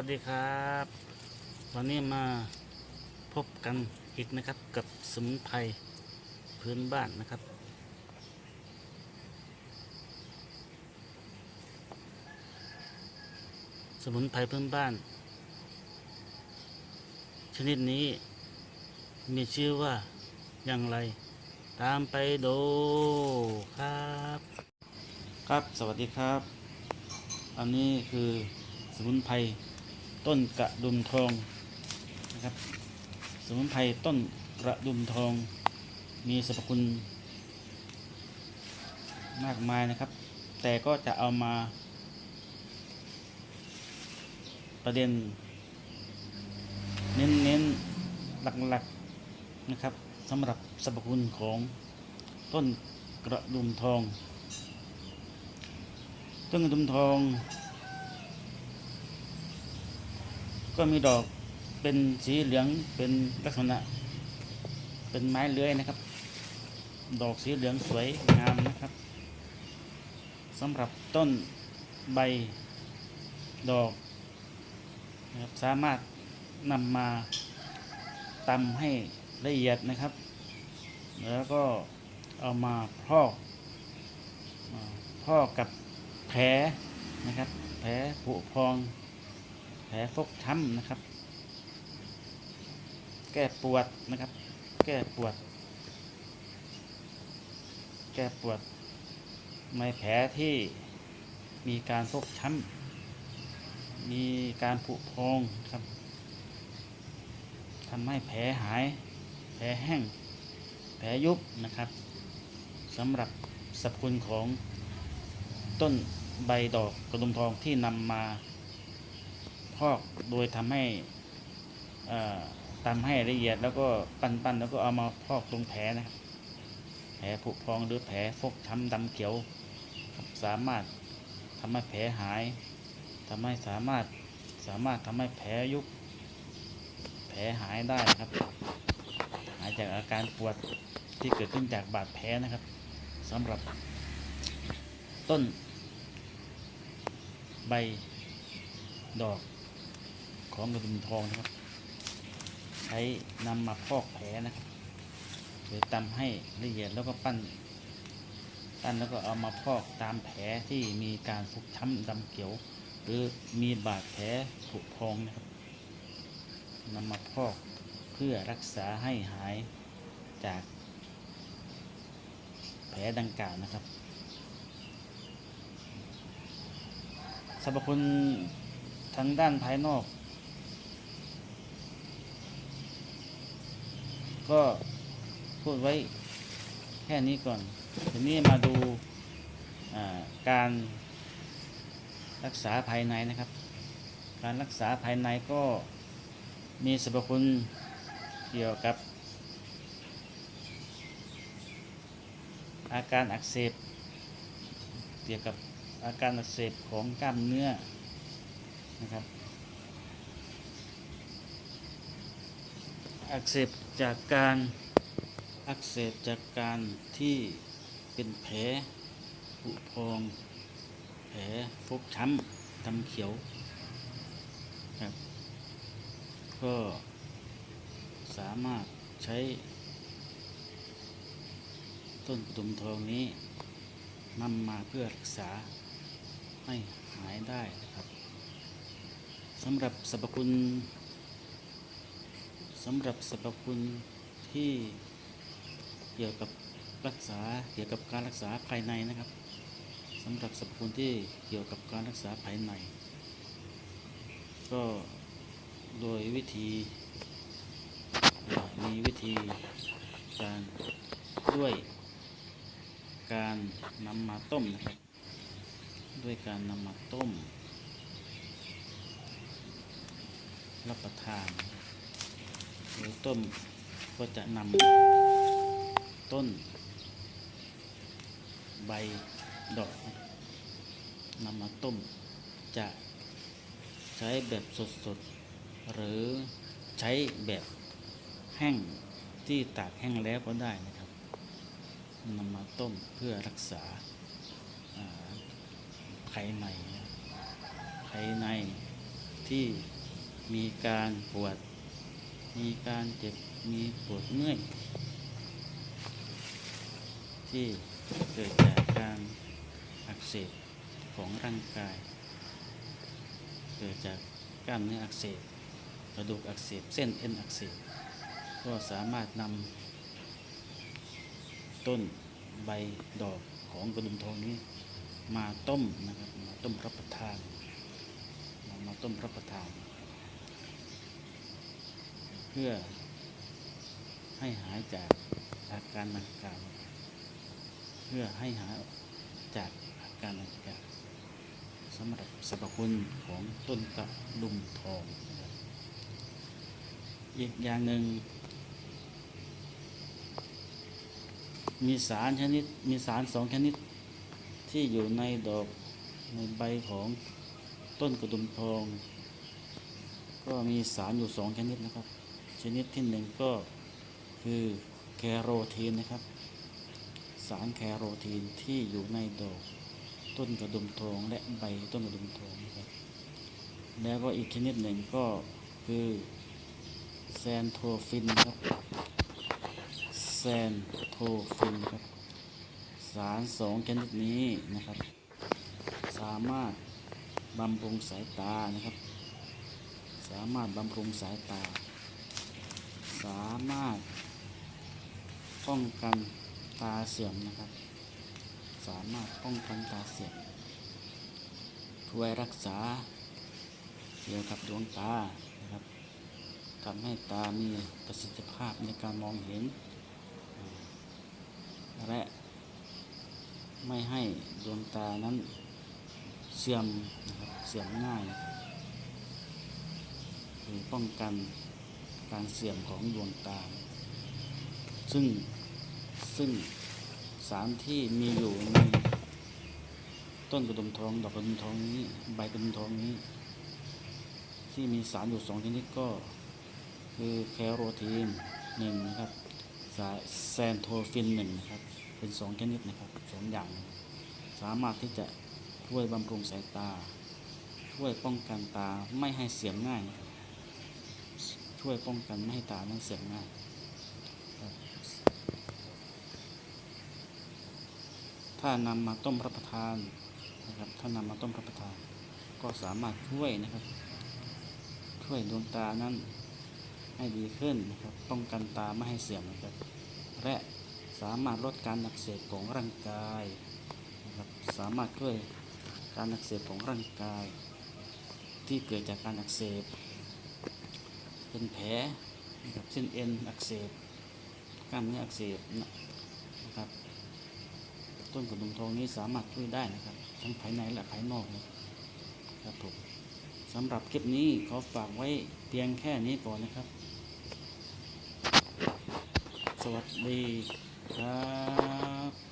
วัสดีครับ วันนี้มาพบกันอีกนะครับกับสมุนไพรพื้นบ้านนะครับ สมุนไพรพื้นบ้าน ชนิดนี้มีชื่อว่าอย่างไร ตามไปดูครับ ครับสวัสดีครับ อันนี้คือสมุนไพร ต้นกระดุมทองนะครับ สมุนไพรต้นกระดุมทอง มีสรรพคุณมากมายนะครับ แต่ก็จะเอามา ประเด็น เน้นๆหลักๆนะครับสำหรับสรรพคุณของต้นกระดุมทอง ต้นกระดุมทอง ก็มีดอกเป็นสีเหลืองเป็นลักษณะ เป็นไม้เลื้อยนะครับ ดอกสีเหลืองสวยงามนะครับสำหรับต้นใบดอกนะครับสามารถนำมาตำให้ละเอียดนะครับ แล้วก็เอามาพอกอ่าพอกกับแผลนะครับ แผลผุพอง แผลฟกช้ำนะครับ แก้ปวดนะครับ แก้ปวด แก้ปวดในแผลที่มีการฟกช้ำมีการผุพองครับทำให้แผลหาย แผลแห้ง แผลยุบนะครับสำหรับสรรพคุณของต้นใบดอกกระดุมทองที่นำมา พอกโดยทำให้เอ่อตำให้ละเอียดแล้วก็ปั้นๆแล้วก็เอามาพอกตรงแผลนะครับแผลผุพองหรือแผลฟกช้ำดำเขียว สามารถทำให้แผลหายทำให้สามารถสามารถทำให้แผลยุบแผลหายได้นะครับ หายจากอาการปวดที่เกิดขึ้นจากบาดแผลนะครับสำหรับต้น ใบดอก ของกระดุมทองนะครับ ใช้นำมาพอกแผลนะครับโดยตำให้ละเอียดแล้วก็ปั้นปั้นแล้วก็เอามาพอกตามแผลที่มีการฟกช้ำดำเขียว หรือมีบาดแผลผุพองนะครับนำมาพอกเพื่อรักษาให้หายจากแผลดังกล่าวนะครับสรรพคุณทางด้านภายนอก ก็พูดไว้แค่นี้ก่อน ทีนี้มาดูการรักษาภายในนะครับ การรักษาภายในก็มีสรรพคุณเกี่ยวกับ อาการอักเสบ เกี่ยวกับอาการอักเสบของกล้ามเนื้อนะครับ อักเสบจากการอักเสบจากการที่เป็นแผลผุพอง แผลฟกช้ำดำเขียวครับ ก็สามารถใช้ ต้นตุ่มทองนี้นำมาเพื่อรักษาให้หายได้นะครับสำหรับสรรพคุณ สำหรับสรรพคุณที่เกี่ยวกับรักษาเกี่ยวกับการรักษาภายในนะครับสำหรับสรรพคุณที่เกี่ยวกับการรักษาภายใน ก็โดยวิธีมีวิธีการด้วยการนำมาต้มนะครับ ด้วยการนำมาต้ม รับประทาน โดยต้มก็จะนำต้น ใบดอกนำมาต้มจะใช้แบบสดๆ หรือใช้แบบแห้งที่ตากแห้งแล้วก็ได้นะครับนำมาต้มเพื่อรักษาอ่าภายในนะภายในที่มีการปวด มีการเจ็บมีปวดเมื่อย ที่เกิดจากการอักเสบของร่างกาย เกิดจากกล้ามเนื้ออักเสบกระดูกอักเสบเส้นเอ็นอักเสบก็สามารถนำต้นใบดอกของกระดุมทองนี้มาต้มนะครับมาต้มรับประทาน มาต้มรับประทาน เพื่อให้หายจากอาการดังกล่าวเพื่อให้หายจากอาการดังกล่าวสำหรับสรรพคุณของต้นกระดุมทอง อีกอย่างหนึ่ง มีสารชนิดมีสารสองชนิดที่อยู่ในดอกในใบของต้นกระดุมทอง ก็มีสารอยู่สองชนิดนะครับ ชนิดที่หนึ่งก็คือแคโรทีนนะครับ สารแคโรทีนที่อยู่ในดอกต้นกระดุมทองและใบต้นกระดุมทองนะครับแล้วก็อีกชนิดหนึ่งก็คือแซนโทฟินครับแซนโทฟินครับ สารสองชนิดนี้นะครับ สามารถบำรุงสายตานะครับ สามารถบำรุงสายตา สามารถป้องกันตาเสื่อมนะครับ สามารถป้องกันตาเสื่อมช่วยรักษาเกี่ยวกับดวงตานะครับทำให้ตามีประสิทธิภาพในการมองเห็น และไม่ให้ดวงตานั้นเสื่อมนะครับเสื่อมง่าย คือป้องกัน การเสื่อมของดวงตา ซึ่งซึ่งสารที่มีอยู่ในต้นกระดุมทองดอกกระดุมทองนี้ใบกระดุมทองนี้ ที่มีสารอยู่สองชนิดก็ คือแคโรทีนหนึ่งนะครับสาแซนโทฟินหนึ่งนะครับ เป็นสองชนิดนะครับสองอย่าง สามารถที่จะช่วยบำรุงสายตา ช่วยป้องกันตาไม่ให้เสื่อมง่ายนะครับ ช่วยป้องกันไม่ให้ตานั้นเสื่อมง่ายถ้านำมาต้มรับประทานนะครับ ถ้านำมาต้มรับประทาน ก็สามารถช่วยนะครับ ช่วยดวงตานั้นให้ดีขึ้นนะครับ ป้องกันตาไม่ให้เสื่อมนะครับ และสามารถลดการอักเสบของร่างกายนะครับ สามารถช่วยการอักเสบของร่างกาย ที่เกิดจากการอักเสบ เป็นแผลนะครับเส้นเอ็นอักเสบกล้ามเนื้ออักเสบนะครับ ต้นกระดุมทองนี้สามารถช่วยได้นะครับ ทั้งภายในและภายนอกนะครับผมสำหรับคลิปนี้ขอฝากไว้เพียงแค่นี้ก่อนนะครับ สวัสดีครับ